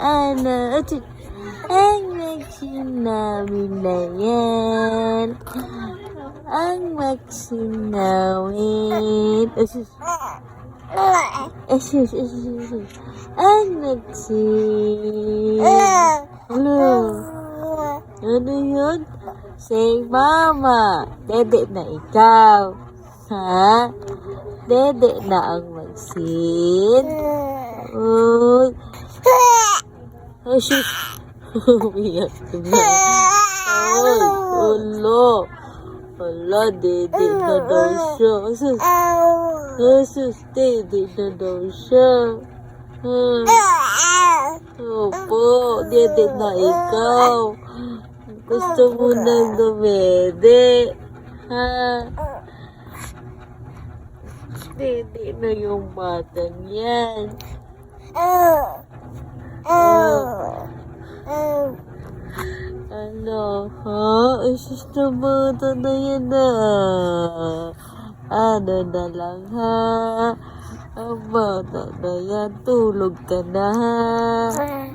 Ana için Anmak sinna billayen Anmak sinna win Eşiş Eşiş eşiş eşiş Anmak sinna Alo Ano yun? Si mama Dede na ikaw Ha? Dede na ang magsin Oo Ay, sus. Umiyak na. Ay, ulo. Wala, dede na daw siya. Asus, asus, dede na daw siya. Ah, Opo, dede na ikaw. Gusto mo nang dumede. Ha? Dede na yung batang yan. Ano, ha? Isis na yan na. Ano na lang, ha? Ang bata na yan, tulog ka na, ha?